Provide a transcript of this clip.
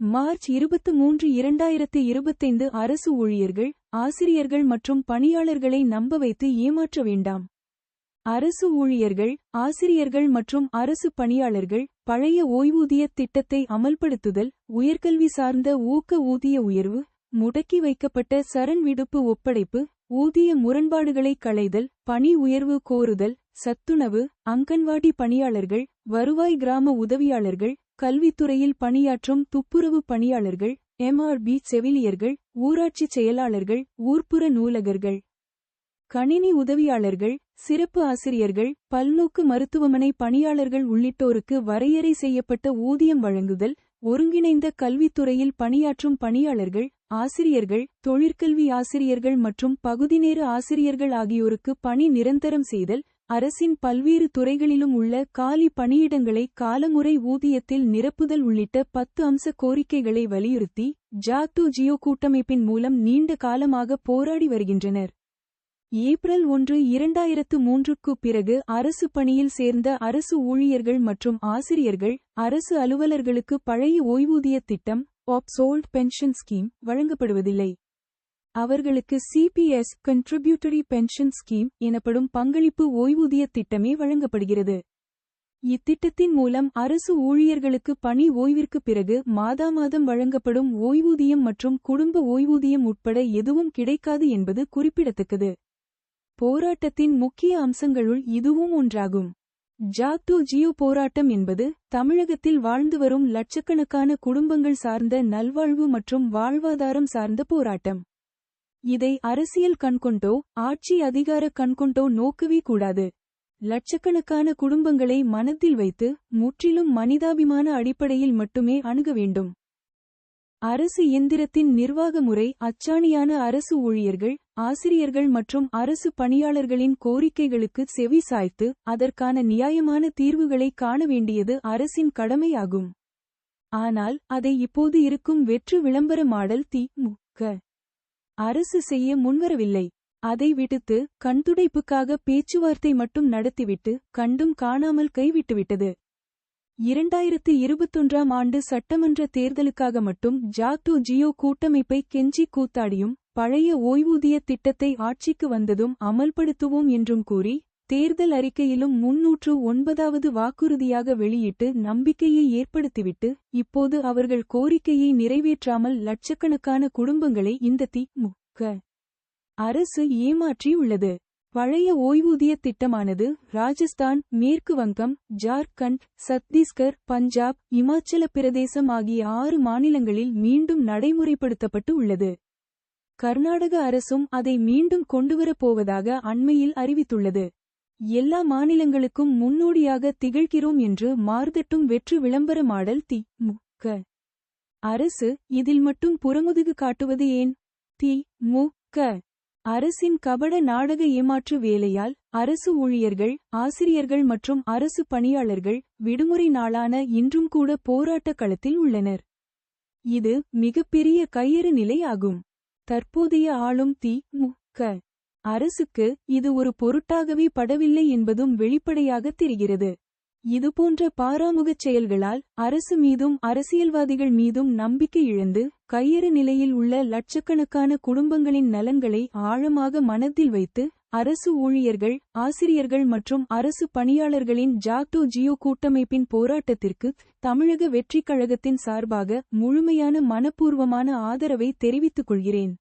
March இருபத்து மூன்று இரண்டாயிரத்து இருபத்தைந்து அரசு ஊழியர்கள் ஆசிரியர்கள் மற்றும் பணியாளர்களை நம்ப வைத்து ஏமாற்ற வேண்டாம். அரசு ஊழியர்கள் ஆசிரியர்கள் மற்றும் அரசு பணியாளர்கள் பழைய ஓய்வூதிய திட்டத்தை அமல்படுத்துதல் உயர்கல்வி சார்ந்த ஊக்க ஊதிய உயர்வு முடக்கி வைக்கப்பட்ட சரண் விடுப்பு ஒப்படைப்பு ஊதிய முரண்பாடுகளை களைதல் பணி உயர்வு கோருதல் சத்துணவு அங்கன்வாடி பணியாளர்கள் வருவாய் கிராம உதவியாளர்கள் கல்வித்துறையில் பணியாற்றும் துப்புரவு பணியாளர்கள் எம்ஆர்பி செவிலியர்கள் ஊராட்சி செயலாளர்கள் ஊர்ப்புற நூலகர்கள். கணினி உதவியாளர்கள் சிறப்பு ஆசிரியர்கள் பல்நோக்கு மருத்துவமனை பணியாளர்கள் உள்ளிட்டோருக்கு வரையறை செய்யப்பட்ட ஊதியம் வழங்குதல் ஒருங்கிணைந்த கல்வித்துறையில் பணியாற்றும் பணியாளர்கள் ஆசிரியர்கள் தொழிற்கல்வி ஆசிரியர்கள் மற்றும் பகுதிநேர ஆசிரியர்கள் ஆகியோருக்கு பணி நிரந்தரம் செய்தல் அரசின் பல்வேறு துறைகளிலும் உள்ள காலி பணியிடங்களை காலமுறை ஊதியத்தில் நிரப்புதல் உள்ளிட்ட பத்து அம்ச கோரிக்கைகளை வலியுறுத்தி ஜாக்டோ ஜியோ கூட்டமைப்பின் மூலம் நீண்ட காலமாக போராடி வருகின்றனர். ஏப்ரல் ஒன்று இரண்டாயிரத்து மூன்றுக்கு பிறகு அரசு பணியில் சேர்ந்த அரசு ஊழியர்கள் மற்றும் ஆசிரியர்கள் அரசு அலுவலர்களுக்கு பழைய ஓய்வூதிய திட்டம் ஆப்சோல்ட் பென்ஷன் ஸ்கீம் வழங்கப்படுவதில்லை. அவர்களுக்கு சிபிஎஸ் கன்ட்ரிபியூட்டரி பென்ஷன் ஸ்கீம் எனப்படும் பங்களிப்பு ஓய்வூதிய திட்டமே வழங்கப்படுகிறது. இத்திட்டத்தின் மூலம் அரசு ஊழியர்களுக்கு பணி ஓய்விற்கு பிறகு மாதா மாதம் வழங்கப்படும் ஓய்வூதியம் மற்றும் குடும்ப ஓய்வூதியம் உட்பட எதுவும் கிடைக்காது என்பது குறிப்பிடத்தக்கது. போராட்டத்தின் முக்கிய அம்சங்களுள் இதுவும் ஒன்றாகும். ஜாக்டோ ஜியோ போராட்டம் என்பது தமிழகத்தில் வாழ்ந்து வரும் லட்சக்கணக்கான குடும்பங்கள் சார்ந்த நல்வாழ்வு மற்றும் வாழ்வாதாரம் சார்ந்த போராட்டம். இதை அரசியல் கண்கொண்டோ ஆட்சி அதிகார கண்கொண்டோ நோக்கவே கூடாது. லட்சக்கணக்கான குடும்பங்களை மனத்தில் வைத்து முற்றிலும் மனிதாபிமான அடிப்படையில் மட்டுமே அணுக வேண்டும். அரசு இயந்திரத்தின் நிர்வாக முறை அச்சாணியான அரசு ஊழியர்கள் ஆசிரியர்கள் மற்றும் அரசு பணியாளர்களின் கோரிக்கைகளுக்கு செவி சாய்த்து அதற்கான நியாயமான தீர்வுகளை காண வேண்டியது அரசின் கடமையாகும். ஆனால் அதை இப்போது இருக்கும் வெற்று விளம்பர மாடல் தி மு அரசு செய்ய முன்வரவில்லை. அதை விடுத்து கண்துடைப்புக்காக பேச்சுவார்த்தை மட்டும் நடத்திவிட்டு கண்டும் காணாமல் கைவிட்டுவிட்டது. இரண்டாயிரத்து இருபத்தொன்றாம் ஆண்டு சட்டமன்ற தேர்தலுக்காக மட்டும் ஜாக்டோ ஜியோ கூட்டமைப்பை கெஞ்சி கூத்தாடியும் பழைய ஓய்வூதிய திட்டத்தை ஆட்சிக்கு வந்ததும் அமல்படுத்துவோம் என்றும் கூறி தேர்தல் அறிக்கையிலும் முன்னூற்று ஒன்பதாவது வாக்குறுதியாக வெளியிட்டு நம்பிக்கையை ஏற்படுத்திவிட்டு இப்போது அவர்கள் கோரிக்கையை நிறைவேற்றாமல் லட்சக்கணக்கான குடும்பங்களை இந்த தி. மு. க. அரசு ஏமாற்றியுள்ளது. பழைய ஓய்வூதிய திட்டமானது ராஜஸ்தான் மேற்கு வங்கம் ஜார்க்கண்ட் சத்தீஸ்கர் பஞ்சாப் இமாச்சல பிரதேசம் ஆகிய ஆறு மாநிலங்களில் மீண்டும் நடைமுறைப்படுத்தப்பட்டு உள்ளது. கர்நாடக அரசும் அதை மீண்டும் கொண்டுவரப் போவதாக அண்மையில் அறிவித்துள்ளது. எல்லா மாநிலங்களுக்கும் முன்னோடியாக திகழ்கிறோம் என்று மார்தட்டும் வெற்று விளம்பர மாடல் தி மு க. அரசு இதில் மட்டும் புறமுதுகு காட்டுவது ஏன்? தி மு க. அரசின் கபட நாடக ஏமாற்று வேலையால் அரசு ஊழியர்கள் ஆசிரியர்கள் மற்றும் அரசு பணியாளர்கள் விடுமுறை நாளான இன்றும் கூட போராட்ட களத்தில் உள்ளனர். இது மிகப்பெரிய கையறு நிலை ஆகும். தற்போதைய ஆளும் தி மு க. அரசுக்கு இது ஒரு பொருட்டாகவே படவில்லை என்பதும் வெளிப்படையாக தெரிகிறது. இதுபோன்ற பாராமுகச் செயல்களால் அரசு மீதும் அரசியல்வாதிகள் மீதும் நம்பிக்கை இழந்து கையறு நிலையில் உள்ள லட்சக்கணக்கான குடும்பங்களின் நலன்களை ஆழமாக மனத்தில் வைத்து அரசு ஊழியர்கள் ஆசிரியர்கள் மற்றும் அரசு பணியாளர்களின் ஜாக்டோ ஜியோ கூட்டமைப்பின் போராட்டத்திற்கு தமிழக வெற்றிக் கழகத்தின் சார்பாக முழுமையான மனப்பூர்வமான ஆதரவை தெரிவித்துக் கொள்கிறேன்.